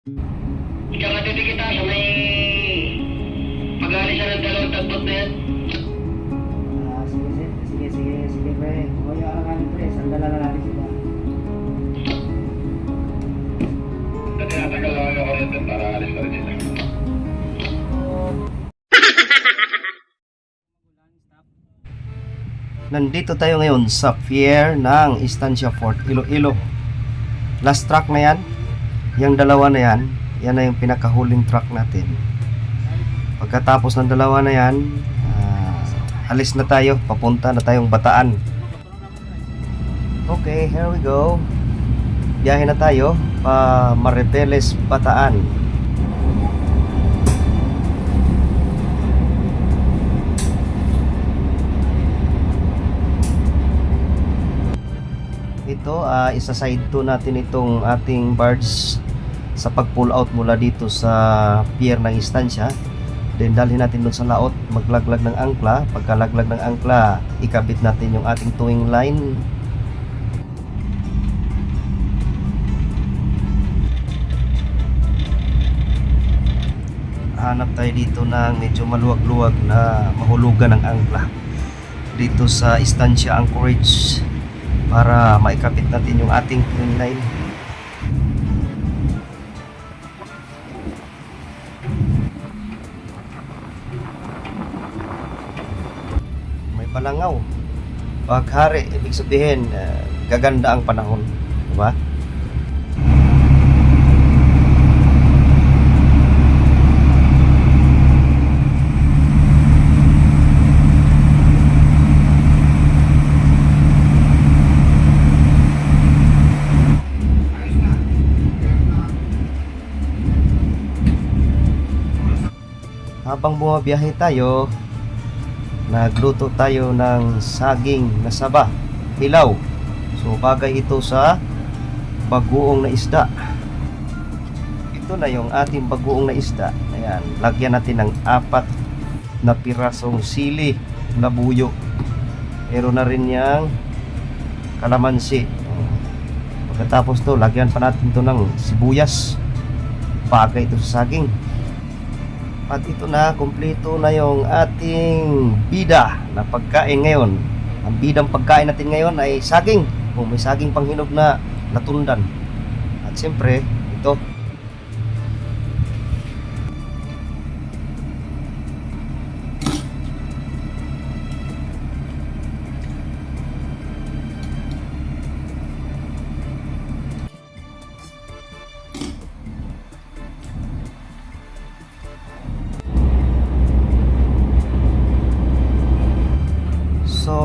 Ikaw nga titi kita sa may pag-alis siya ng dalawang tagbot na yan. Ah, sige, sige, sige, sige, sige, pre. Huwag yung alangan, pre. Sandala na natin sila. Tinatagal lang ako rin para alis na rin sila. Nandito tayo ngayon sa pier ng Estancia Fort Iloilo. Last truck na yan. Yung dalawa na yan, yan na yung pinakahuling truck natin. Pagkatapos ng dalawa na yan, ah, alis na tayo. Papunta na tayong Bataan. Okay, here we go. Biyahe na tayo pa Maribeles, Bataan. ito ah, isa side to natin itong ating barge sa pag pull out mula dito sa pier ng istansya then dalhin natin doon sa laot. Maglaglag ng angkla. Pagkalaglag ng angkla ikabit natin yung ating towing line. Hanap tayo dito ng medyo maluwag-luwag na mahulugan ng angkla. Dito sa Estancia Anchorage para maikapit natin yung ating twin line may palangaw paghari ibig sabihin eh, gaganda ang panahon diba? habang bumabiyahe tayo nagluto tayo ng saging na saba hilaw. So bagay ito sa bagoong na isda. Ito na yung ating bagoong na isda. Ayan lagyan natin ng apat na pirasong sili na buyo. Meron na rin yang kalamansi. Pagkatapos to lagyan pa natin to ng sibuyas. Bagay ito sa saging at ito na, kumpleto na yung ating bida na pagkain ngayon. Ang bidang pagkain natin ngayon ay saging. O may saging panghinog na natundan. At siyempre, ito.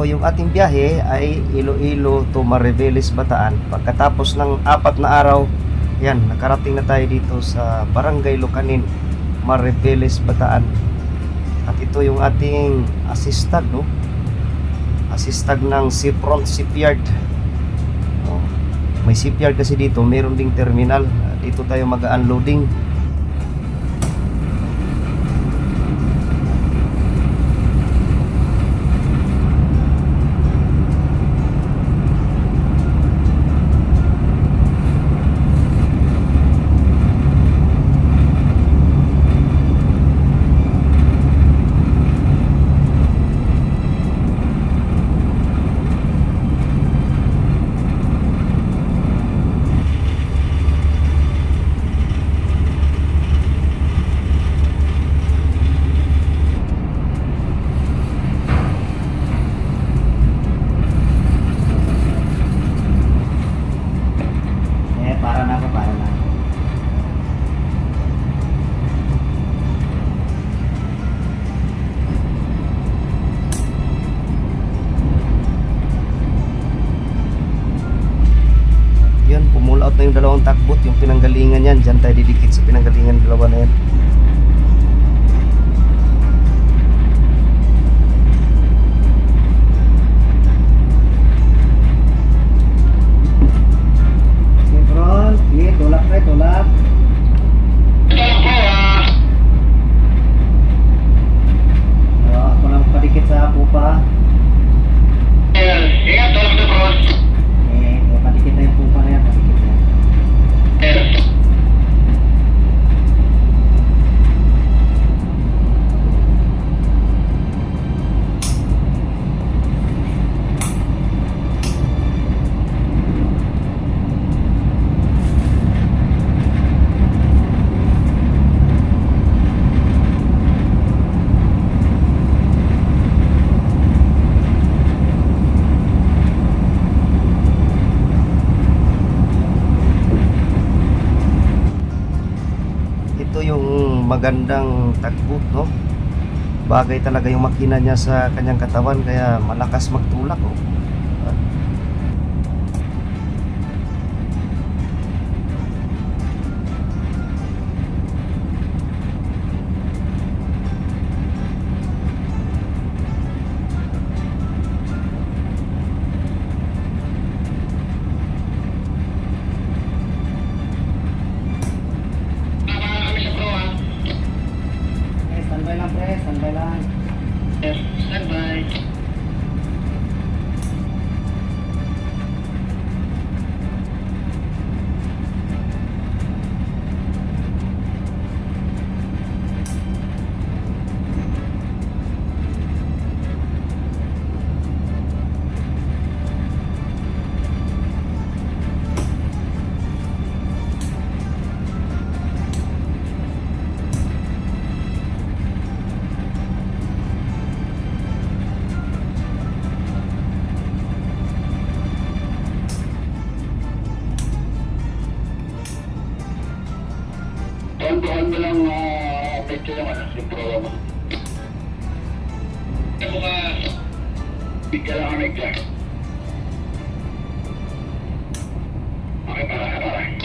So, yung ating biyahe ay Iloilo to Mariveles, Bataan. Pagkatapos ng apat na araw, yan, nakarating na tayo dito sa Barangay Lucanin, Mariveles, Bataan. At ito yung ating assistag, no? Assistag ng Seafront Shipyard. Oh, may shipyard kasi dito, meron ding terminal. Dito tayo mag-unloading. Na yung dalawang takbot, yung pinanggalingan yan. Diyan tayo didikit sa pinanggalingan dalawa na yan. Magandang tagbot, no? Bagay talaga yung makina niya sa kanyang katawan kaya malakas magtulak, oh. Standby lang. Yes, standby. Uh, picture yung ano, yung pro mo. Ako ka, bigyan lang kami dyan. Okay, para, para.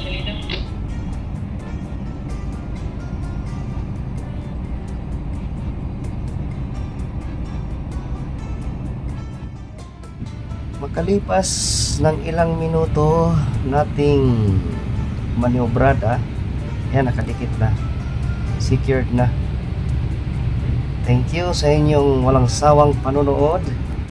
Makalipas ng ilang minuto nating maniobrada, yan nakadikit na. Secured na. Thank you sa inyong walang sawang panonood.